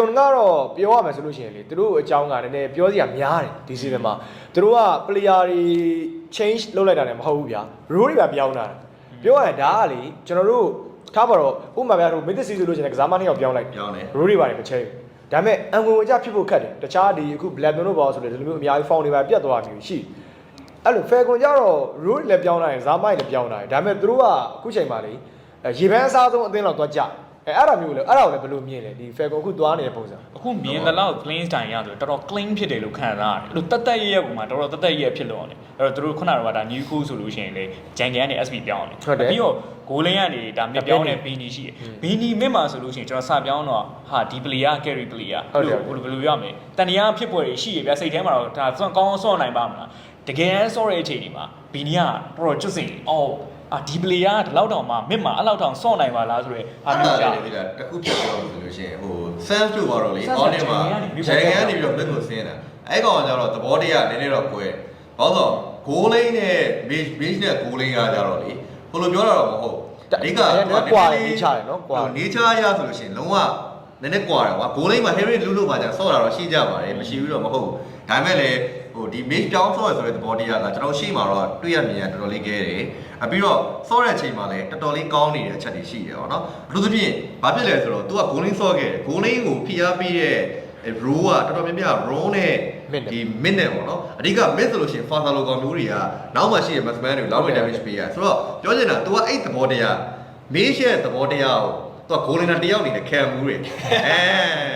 Falcon ကတော့ပြောရမယ်ဆိုလို့ရှိရင်လေသူတို့အကြောင်းကနည်းနည်းပြောစရာများတယ်ဒီ season မှာသူတို့က player တွေ change လုပ်လိုက်တာလည်းမဟုတ်ဘူးဗျာ role တွေပဲပြောင်းလာတာပြောရရင်ဒါကလေကျွန်တော်တို့ထားပါတော့ဥပမာပြတော့ mid season လို့ရှိရင်ကစားမနှစ်ယောက်ပြောင်းလိုက်ပြောင်းတယ်ရိုးတွေပါတယ်မချဲဒါပေမဲ့အံဝင်ဝင်ကြဖြစ်ဖို့ခက်တယ်တခြားဒီအခု black တို့ပေါ့ဆိုလေဒီလိုမျိုးအများကြီး found တွေပါပြတ်သွားမျိုးရှိအဲ့လို fair ကွန်ကြတော့ road လည်းပြောင်းလာရင်ဇာမိုက်လည်းပြောင်းလာတယ်ဒါပေမဲ့သူတို့ကအခုချိန်မှာလေအဲရေပန်းအစားဆုံးအသင်းလောက်သွားကြ အဲအဲ့ဒါမျိုးလေအဲ့ဒါကိုလည်းဘယ်လိုမြင်လဲဒီ fair ကွန်အခုသွားနေတဲ့ပုံစံအခုမြင်သလောက် clean style ရဆိုတော်တော် clean ဖြစ်တယ်လို့ခံစားရတယ်အဲ့လိုတက်တက်ရရဲ့ပုံမှာတော်တော်တက်တက်ရဖြစ်လို့ရတယ်အဲ့တော့သူတို့ခုနကတော့ဒါ new cool ဆိုလို့ရှိရင်လေဂျန်ကန်ကနေ SP ပြောင်းတယ်ဟုတ်တယ်ပြီးတော့ဂိုးလင်းကနေဒါမြပြောင်းတဲ့ဘီနီရှိတယ်ဘီနီမြစ်မှာဆိုလို့ရှိရင်ကျွန်တော်စပြောင်းတော့ဟာဒီ player carry player ဟုတ်တယ်ဘယ်လိုဘယ်လိုပြောရမလဲတန်တရားဖြစ်ပွဲတွေရှိရဗျစိတ်ထဲမှာတော့ဒါစွန့်ကောင်းကောင်းစွန့်နိုင်ပါမလားတကယ်ဆော့တဲ့အချိန်ဒီမှာဘီနီကတော်တော်ကျွတ်စင်အော် အာဒီ player ကဒီလောက်တောင်မှမြစ်မှာအဲ့လောက်တောင်စွန့်နိုင်ပါလားဆိုရဲအာအားမျိုးမျိုးကြာကြာတယ်ဗျာတခုပြပြောလို့ဆိုလို့ရှိရင်ဟို sense တို့ပါတော့လေ Sense on နေမှာဂျဂျန်န်ကန်ကန်ကနေကနေပြီးပြီးတော့တော့မင်းကိုဆင်းတာအဲ့ကောင်ကကျတော့သဘောတရားနည်းနည်းတော့ကွဲဘာလို့ဆိုဂိုးလိန်းနဲ့ base base နဲ့ဂိုးလိန်းကကြတော့လေဘယ်လိုပြောတာတော့မဟုတ်အဓိကအဲ့ဒါကွာတယ် nature တယ်နော်ကွာ nature ရဆိုလို့ရှိရင်လုံးဝနည်းနည်းကွာတယ်ကွာဂိုးလိန်းမှာ Harry လူလို့ပါကြဆော့တာတော့ရှိကြပါတယ်မရှိဘူးတော့မဟုတ်ဘူးဒါပေမဲ့လေ ဟိုဒီ make ပြောင်းဆော့ရဆိုတဲ့သဘောတရားလားကျွန်တော်ရှိမှာတော့တွေ့ရမြင်ရတော်တော်လေးခဲတယ်အပြီးတော့ဆော့တဲ့အချိန်မှာလည်းတော်တော်လေးကောင်းနေတဲ့အချက်တွေရှိတယ်ပေါ့နော်အထူးသဖြင့်ဘာဖြစ်လဲဆိုတော့ तू ကဂိုးလင်းဆော့ခဲ့တယ်ဂိုးလင်းကိုဖိအားပေးတဲ့ row ကတော်တော်များများ row နဲ့ဒီ mid နဲ့ပေါ့နော်အဓိက mid ဆိုလို့ရှိရင် fast လိုကောင်မျိုးတွေကနောက်မှရှိတဲ့ maximum တွေလောက်ဝင် damage ပေးရဆိုတော့ပြောချင်တာ तू ကအဲ့သဘောတရား make ရဲ့သဘောတရားကိုသူကဂိုလင်နာတယောက်အနေနဲ့ခံမှုတွေအဲ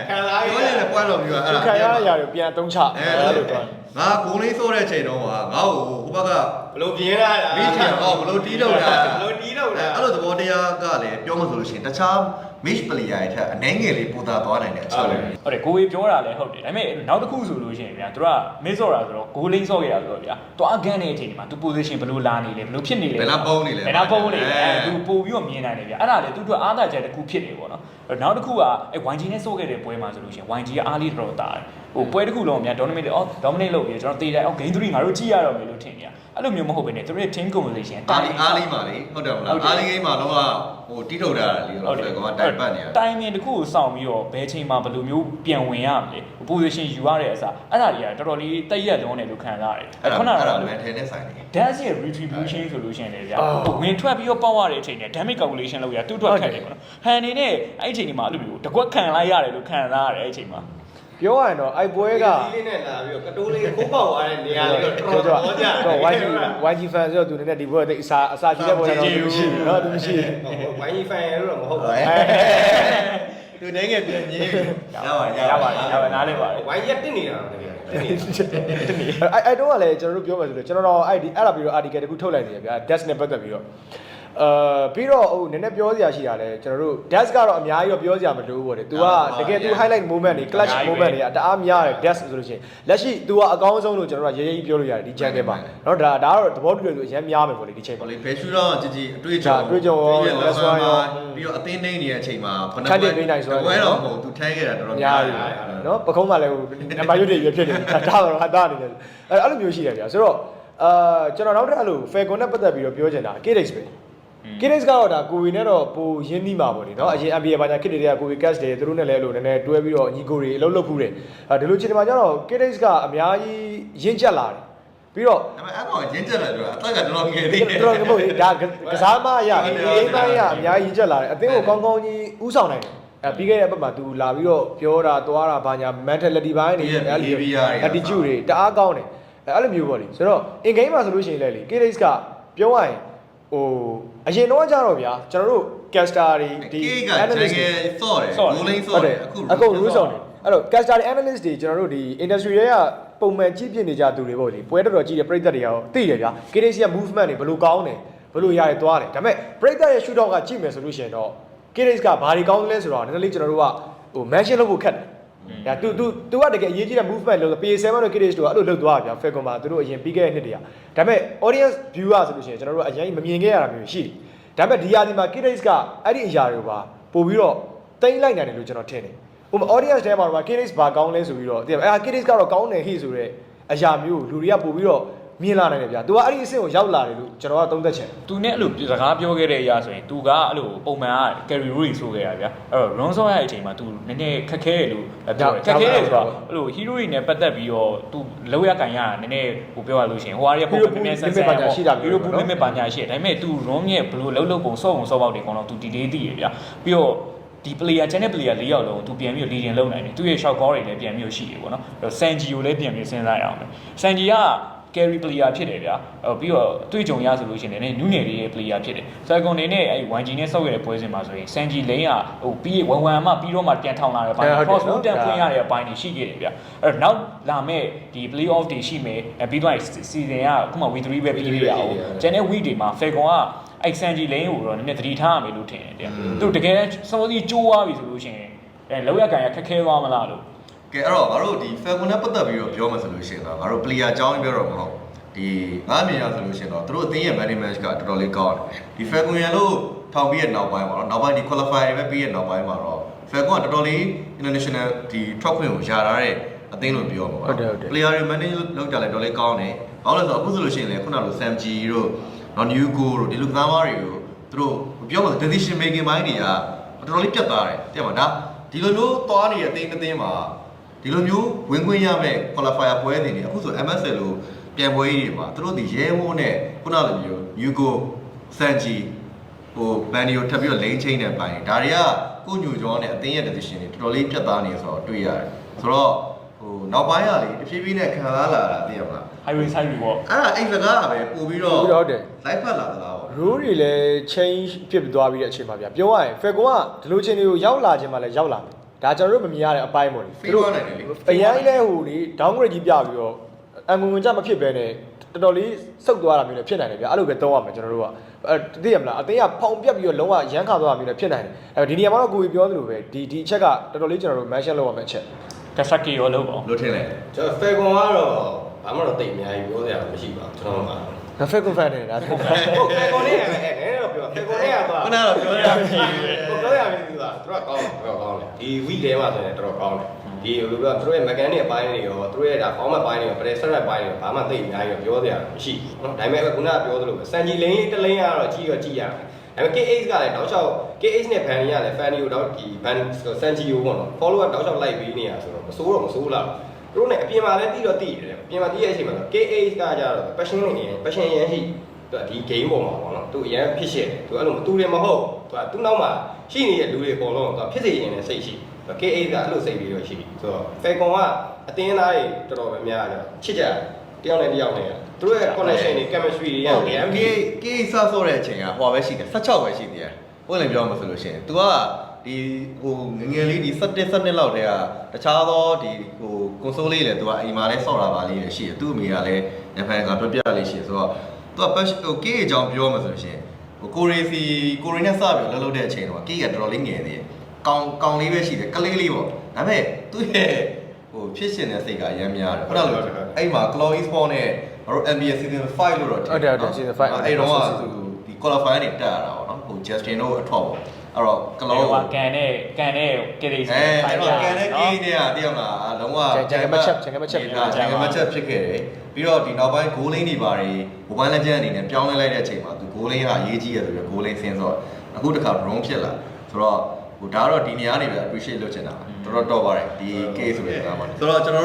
ခံစားရတယ်ပြောရတဲ့ point တော့ပြီးတော့အဲ့ဒါခံရရရပြန်အသုံးချအဲအဲ့လိုတော့ ငါဂိုးလေးစိုးတဲ့ချိန်တုန်းကငါ့ကိုဟိုဘက်ကဘလို့ပြင်းလာတာမီးချင်အောင်ဘလို့တီးတော့တာဘလို့တီးတော့တာ အဲ့လိုသဘောတရားကလည်းပြောမှဆိုလို့ရှိရင်တခြား match player တွေထက်အနှဲငယ်လေးပိုသာသွားနိုင်တဲ့အချက်တွေဟုတ်တယ်ကိုဝေပြောတာလည်းဟုတ်တယ်ဒါပေမဲ့နောက်တစ်ခုဆိုလို့ရှိရင်ဗျာသူကမစ်ဆော့တာဆိုတော့ဂိုးလိန်းဆော့ခဲ့တာဆိုတော့ဗျာတွားကန်တဲ့အချိန်ဒီမှာ तू position ဘယ်လိုလာနေလဲဘယ်လိုဖြစ်နေလဲဘယ်လားပုံးနေလဲဘယ်လားပုံးနေလဲအဲအဲ तू ပို့ပြီးတော့မြင်နိုင်တယ်ဗျာအဲ့ဒါလေသူတို့အားသာချက်တစ်ခုဖြစ်နေပေါ့နော်အဲ့နောက်တစ်ခုကအဲ YG နဲ့ဆော့ခဲ့တဲ့ပွဲမှာဆိုလို့ရှိရင် YG ကအားလေးတော်တော်တာတယ်ဟိုပွဲတစ်ခုလုံးကဗျာ dominate အော် dominate လုပ်ပြီးကျွန်တော်တေးတယ်အော် game 3ငါတို့ကြည့်ရတော့မယ်လို့ထင်နေရအဲ့လိုမျိုးမဟုတ်ဘဲနဲ့သူတို့ရဲ့ team composition အားလီအားလီမှာလေဟုတ်တယ်မလားဟုတ်တယ်အားလီဂိမ်းမှာတော့ဟိုတီးထုတ်တာလေဟုတော့တ်တယ်ကောင်ကတိုင်ပတ်နေတာတိုင်မင်တစ်ခုကိုစောင့်ပြီးတော့ဘယ်ချိန်မှာဘယ်လိုမျိုးပြန်ဝင်ရမလဲ position ယူရတဲ့အစားအဲ့ဒါတွေကတော်တော်လေးတက်ရက်လုံးတယ်လို့ခံစားရတယ်အဲ့အဲ့ဒါခုနကအဲ့ဒါတော့လည်းထဲနဲ့ဆိုင်နေ dash ရဲ့ retribution ဆိုလို့ရှိရင်လေဗျာအော်ဟိုဝင်ထွက်ပြီးတော့ပေါက်ရတဲ့အချိန်နဲ့ damage calculation လုပ်ရတူတွက်ခတ်တယ်ပေါ့နော်ဟန်နေနဲ့အဲ့အချိန်ဒီမှာအဲ့လိုမျိုးတကွက်ခံလိုက်ရတယ်လို့ခံစားရတယ်အဲ့အချိန်မှာ ပြောရရင်တော့အဲ့ပွဲကဒီလေးနဲ့လာပြီးတော့ကတိုးလေးခိုးပေါက်သွားတဲ့နေရာလေးတော့တော်တော်တော်ကြတော့ YG YG fan ဆိုတော့သူနဲ့ဒီပွဲတိတ်အစာအစာကြီးတဲ့ပွဲတော့သူမရှိဘူးနော်သူမရှိဘူး YG fan ရတော့မဟုတ်ဘူးသူနိုင်ငယ်ပြန်ကြီးရပါတယ်ရပါတယ်ရပါနားလဲပါတယ် YG တက်နေတာတကယ်အဲ့အဲ့တော့ကလည်းကျွန်တော်တို့ပြောမယ်ဆိုတော့ကျွန်တော်တော့အဲ့ဒီအဲ့ဒါပြီးတော့ article တခုထုတ်လိုက်နေရဗျာ desk နဲ့ပတ်သက်ပြီးတော့ အာပြီးတော့ဟိုနည်းနည်းပြောစရာရှိတာလဲကျွန်တော်တို့ dash ကတော့အများကြီးတော့ပြောစရာမလိုဘူးပေါ့လေ။ तू ကတကယ် तू highlight moment တွေ clutch moment တွေကတအားများတယ် dash ဆိုလို့ရှိရင်လက်ရှိ तू ကအကောင်းဆုံးလို့ကျွန်တော်ကရဲရဲကြီးပြောလို့ရတယ်ဒီ channel မှာ။နော်ဒါဒါကတော့သဘောတူတယ်ဆိုအရင်များမယ်ပေါ့လေဒီချိန်မှာ။လေဘယ်ရှူတော့ကြည်ကြည်အတွေ့အကြုံအတွေ့အကြုံရော dash ရောပြီးတော့အသင်းနှိမ့်နေတဲ့အချိန်မှာဖနက်ပွဲတွေနိုင်ဆိုတော့ဘယ်တော့မဟုတ် तू ထိုင်းခဲ့တာတော်တော်များတယ်။နော်ပကုံးမှလည်းဟိုနံပါတ်ရွတ်တွေရွတ်ဖြစ်နေတယ်ဒါတော့ဟာတာနေတယ်။အဲအဲ့လိုမျိုးရှိတယ်ဗျာ။ဆိုတော့အာကျွန်တော်နောက်ထပ်အဲ့လို fair con နဲ့ပတ်သက်ပြီးတော့ပြောချင်တာ KDX ပဲ။ KDX ကတော့ဒါကိုရီနဲ့တော့ပိုရင်းနှီးမှာပေါ့လေနော်အရင် NBA ဘာညာခစ်တွေကကိုရီ cash တွေသူတို့နဲ့လဲလို့နည်းနည်းတွဲပြီးတော့ညီကိုတွေအလုပ်လုပ်ဖူးတယ်အဲဒီလိုချိန်မှာကျတော့ KDX ကအများကြီးရင့်ကျက်လာတယ်ပြီးတော့ဒါပေမဲ့အဲ့ကောင်ရင်းချက်လာပြောအသက်ကတော်တော်ငယ်သေးတယ်တော်တော်ငယ်ပေါ့ဒါကစားမရအေးအေးပိုင်းရအများကြီးရင်းချက်လာတယ်အသင်းကိုကောင်းကောင်းကြီးဥဆောင်နိုင်တယ်အဲပြီးခဲ့တဲ့ဘက်မှာ तू လာပြီးတော့ပြောတာသွားတာဘာညာ mentality ဘိုင်းတွေအဲ့လို attitude တွေတအားကောင်းတယ်အဲ့လိုမျိုးပေါ့လေဆိုတော့ in game မှာဆိုလို့ရှိရင်လည်းလေ KDX ကပြောရရင် ဟိုအရင်တော့ကြတော့ဗျာကျွန်တော်တို့ caster တွေဒီကေကဂျန်ငယ်စော့တယ်ဂိုးလိန်းစော့ဟုတ်တတယ်ယ်အခုအခု rule ဆောင်တယ်အဲ့တော့ caster တွေ analyst တွေကျွန်တော်တို့ဒီ industry တွေကပုံမှန်ကြည့်ပြနေကြသူတွေပေါ့လေပွဲတော်တော်ကြည့်တဲ့ပရိသတ်တွေကတော့သိတယ်ဗျာ KDC က movement တွေဘယ်လိုကောင်းတယ်ဘယ်လိုရတယ်သွားတယ်ဒါပေမဲ့ပရိသတ်ရဲ့ shoot out ကကြည့်မယ်ဆိုလို့ရှိရင်တော့ KDC ကဘာတွေကောင်းလဲဆိုတော့နည်းနည်းလေးကျွန်တော်တို့ကဟို mention လုပ်ဖို့ခက်တယ်။ ဒါ तू तू तू ကတကယ်အရေးကြီးတဲ့ movement လို့ PA7 တို့ KDS တို့ကအဲ့လိုလုပ်သွားတာဗျာ Falcon မှာသူတို့အရင်ပြီးခဲ့တဲ့နှစ်တည်းကဒါပေမဲ့ audience viewer ဆိုလို့ရှိရင်ကျွန်တော်တို့ကအရင်မမြင်ခဲ့ရတာမျိုးရှိတယ်။ဒါပေမဲ့ဒီဟာဒီမှာ KDS ကအဲ့ဒီအရာတွေကိုပါပို့ပြီးတော့တိမ့်လိုက်နိုင်တယ်လို့ကျွန်တော်ထင်တယ်။ဟိုမှာ audience ထဲမှာတော့ KDS ဘာကောင်းလဲဆိုပြီးတော့သိရမလားအဲ့ KDS ကတော့ကောင်းတယ်ဟိဆိုတော့အရာမျိုးလူတွေကပို့ပြီးတော့ မြင်လာနိုင်တယ်ဗျာ तू ကအဲ့ဒီအဆင့်ကိုရောက်လာတယ်လို့ကျွန်တော်ကသုံးသက်ချင်တယ် သူနဲ့အဲ့လိုစကားပြောခဲ့တဲ့အရာဆိုရင်သူကအဲ့လိုပုံမှန်က carry rate ဆိုခဲ့ရဗျာအဲ့တော့ run ဆော့ရတဲ့အချိန်မှာသူနည်းနည်းခက်ခဲတယ်လို့ပြောတယ်ခက်ခဲတယ်ဆိုတော့အဲ့လို hero တွေနဲ့ပတ်သက်ပြီးတော့သူလောက်ရကန်ရတာနည်းနည်းဟိုပြောရလို့ရှိရင်ဟိုဟာတွေကပုံမှန်ပြင်းဆန်းဆန်း hero ဘူး limit ပါညာရှိတယ်ဒါပေမဲ့ तू run ရဲ့ဘလို့လုံးလုံးပုံစော့ပုံစော့ပေါက်တွေအကုန်လုံး तू delay သိရဗျာပြီးတော့ဒီ player channel player ၄ယောက်လုံးသူပြန်ပြီး leading လုပ်နိုင်တယ်သူရဲ့ shot call တွေလည်းပြန်ပြီးရှိတယ်ပေါ့နော်အဲ့တော့ Sanji ကိုလည်းပြန်ပြီးစဉ်းစားရအောင်ပဲ Sanji က carry player ဖြစ်တယ်ဗျာအဲ့ပြီးတော့အတွေ့အကြုံရဆိုလို့ရှိရင်လည်းနူးနယ်လေးရဲ့ player ဖြစ်တယ်။ Falcon နေနဲ့အဲ့ 1G နဲ့ဆောက်ရတဲ့ပွဲစဉ်မှာဆိုရင် Sanji Lane ကဟိုပြီး1 1မှပြီးတော့မှပြန်ထောင်လာတဲ့ပိုင်း cross move တန်ဖွင့်ရတဲ့အပိုင်းတွေရှိခဲ့တယ်ဗျာ။အဲ့တော့နောက်လာမဲ့ဒီ play off တွေရှိမယ်။ပြီးတော့ season ကခုမှ week 3ပဲပြီးရအောင်။ကျန်တဲ့ week တွေမှာ Falcon ကအဲ့ Sanji Lane ကိုတော့နည်းနည်းသတိထားရမယ်လို့ထင်တယ်ဗျာ။သူတကယ်စောစီးကြိုးသွားပြီဆိုလို့ရှိရင်အဲလောက်ရကန်ရခက်ခဲသွားမလားလို့ ကဲအဲ့တော့ငါတို့ဒီ Falcon နဲ့ပတ်သက်ပြီးတော့ပြောမှဆိုလို့ရှိရင်တော့ငါတို့ player အကြောင်းပြောတော့မဟုတ်ဒီငါအမြင်ရဆိုလို့ရှိရင်တော့သူတို့အသင်းရဲ့ management ကတော်တော်လေးကောင်းတယ်ဒီ Falcon ရလို့ထောင်ပြီးရဲ့နောက်ပိုင်းမှာတော့နောက်ပိုင်းဒီ qualifier တွေပဲပြီးရဲ့နောက်ပိုင်းမှာတော့ Falcon ကတော်တော်လေး international ဒီ top ခွင့်ကိုယာထားတဲ့အသင်းလို့ပြောမှာပါဟုတ်တယ်ဟုတ်တယ် player တွေ manage လုပ်ကြလဲတော်တော်လေးကောင်းတယ်ဘာလို့လဲဆိုတော့အခုဆိုလို့ရှိရင်လေခုနကလို Sam G တို့ non new go တို့ဒီလူကစားမားတွေကိုသူတို့ပြောမှာ decision making ဘိုင်းတွေကတော်တော်လေးပြတ်သားတယ်တဲ့မှာဒါဒီလိုမျိုးသွားနေတဲ့အသင်းတစ်သင်းမှာ ဒီလိုမျိုးဝင်ခွင့်ရမဲ့ qualifier ပွဲတွေနေအခုဆို MSL လို့ပြန်ပွဲကြီးတွေမှာသူတို့ဒီရဲမိုးနဲ့ခုနလိုမျိုး Yugo Sanji ဟိုဘန်ဒီကိုထပ်ပြီးတော့ lane chain နဲ့ပိုင်းဒါတွေကကိုညူကျော်နဲ့အတင်းရဲ့ decision တွေတော်တော်လေးပြတ်သားနေဆိုတော့တွေ့ရတယ်ဆိုတော့ဟိုနောက်ပိုင်းကလေတဖြည်းဖြည်းနဲ့ခံစားလာတာသိရမလား highway side ပြီးပေါ့အဲ့ဒါအဲ့စကားကပဲပို့ပြီးတော့ပို့ပြီးတော့ဟုတ်တယ်လိုက်ဖက်လာသလားပေါ့ rule တွေလည်း change ဖြစ်ပြီးသွားပြီးတဲ့အချိန်မှာဗျာပြောရရင် Falcon ကဒီလိုချင်းတွေကိုရောက်လာခြင်းမှလည်းရောက်လာမယ် ဒါကျွန်တော်တို့မမြင်ရတဲ့အပိုင်းပေါ့လေဖေးသွားနိုင်တယ်လေအရင်လဲဟိုလေ downgrade ကြီးပြပြီးတော့အငုံငုံကြမဖြစ်ဘဲနဲ့တော်တော်လေးစုပ်သွားတာမျိုးလည်းဖြစ်နိုင်တယ်ဗျာအဲ့လိုပဲသုံးရမယ်ကျွန်တော်တို့ကအဲသိရမလားအသေးကဖောင်ပြက်ပြီးတော့လုံးဝရမ်းခါသွားတာမျိုးလည်းဖြစ်နိုင်တယ်အဲဒီနေရာမှာတော့ကိုကြီးပြောသလိုပဲဒီဒီအချက်ကတော်တော်လေးကျွန်တော်တို့ mention လုပ်ရမယ့်အချက် Kasaki ရောလို့ပေါ့လို့ထင်လဲကျွန်တော် Falcon ကတော့ဘာမှတော့တိတ်အများကြီးပြောစရာမရှိပါဘူးကျွန်တော်မှာဒါ fake fan နေတာဒါဟုတ် Falcon နဲ့ကလည်းနည်းနည်းတော့ပြော Falcon နဲ့ကတော့ခုနကတော့ပြောရပြီဟိုပြောရ မယ်သူကသူကကောင်းတယ်တော်တော်ကောင်းတယ်ဒီ week ထဲမှာဆိုရင်တော်တော်ကောင်းတယ်ဒီဟိုလိုပြောသူတို့ရဲ့ mechanic အပိုင်းတွေရောသူတို့ရဲ့ဒါ format ပိုင်းတွေရော pressure အပိုင်းတွေရောဘာမှသိအများကြီးပြောစရာမရှိဘူးเนาะဒါပေမဲ့ခုနကပြောသလိုပဲ Sanji lane လေးတစ် lane ကတော့ကြည့်ရောကြည့်ရမယ်ဒါပေမဲ့ KH ကလည်းတောက်လျှောက် KH နဲ့ Fan ရလည်း Fan ကိုတော့ဒီ Fan Sanji ကိုပေါ့နော် follow up တောက်လျှောက်လိုက်ပေးနေရဆိုတော့မစိုးတော့မစိုးလားသူတို့ ਨੇ အပြင်မှာလည်းတီးတော့တီးတယ်အပြင်မှာတီးရဲ့အချိန်မှာ KH ကကြတော့ passion နေနေ passion ရမ်းရှိသူကဒီ game ပေါ်မှာပေါ့နော်သူအရန်ဖြစ်ရှက်သူအဲ့လိုမတူတယ်မဟုတ်သူကသူ့နောက်မှာ ရှိနေတဲ့လူတွေအကုန်လုံးကဖြစ်စေရင်လည်းစိတ်ရှိ။ KA ကအဲ့လိုစိတ်ပြီးတော့ရှိပြီ။ဆိုတော့ Falcon ကအတင်းသားတွေတော်တော်များများချစ်ကြတယ်။တယောက်နဲ့တယောက်နဲ့သူတို့ရဲ့ connection တွေ chemistry တွေရတယ် NBA KA စဆော့တဲ့အချိန်ကဟိုပဲရှိတယ်16ပဲရှိသေးတယ်။ဟုတ်လည်းပြောမှဆိုလို့ရှိရင် तू ကဒီဟိုငငယ်လေးဒီ17 17လောက်တည်းကတခြားသောဒီဟိုကွန်ဆိုးလေးလည်းသူကအိမ်မှာလဲဆော့တာပါလေးရှိတယ်သူ့အမေကလည်းညဖန်ကပြပြလေးရှိတယ်ဆိုတော့သူက passion ဟို KA အကြောင်းပြောမှဆိုလို့ရှိရင် ကိုရီစီကိုရီနဲ့စပြီးလှုပ်လှုပ်တဲ့အချိန်တော့ကေကတော်တော်လေးငယ်သေးတယ်ကောင်းကောင်းလေးပဲရှိတယ်ကလေးလေးပေါ့ဒါပေမဲ့သူ့ရဲ့ဟိုဖြစ်ရှင်တဲ့စိတ်ကအများများတယ်ဟုတ်လားလို့အဲ့မှာ Claw Esport နဲ့ငါတို့ NBA season 5လို့တော့ဟုတ်တယ်ဟုတ်တယ် season five အဲ့တော့ကသူဒီ qualifier နဲ့တက်ရတာပေါ့နော်ဟို Justin တို့အထောက်ပေါ့ အဲ့တော့ကလောဟိုကကန်နဲ့ကန်နဲ့ကိရိစအဲအဲ့တော့ကန်နဲ့ကိနဲ့ကတယောက်လားလုံးဝဂျန်ကမချက်ဂျန်ကမချက်ဂျန်ကမချက်ဖြစ်ခဲ့တယ်ပြီးတော့ဒီနောက်ပိုင်းဂိုးလိန်တွေပါတယ်ဟိုပိုင်းလက်ကျန်အနေနဲ့ပြောင်းလဲလိုက်တဲ့အချိန်မှာသူဂိုးလိန်ကအရေးကြီးရဆိုပြီးဂိုးလိန်ဆင်းတော့အခုတခါ drone ဖြစ်လာဆိုတော့ဟိုဒါကတော့ဒီနေရာနေပဲ appreciate လုပ်ချင်တာပါတော်တော်တော့ပါတယ်ဒီ case ဆိုတဲ့နေရာမှာဆိုတော့ကျွန်တော်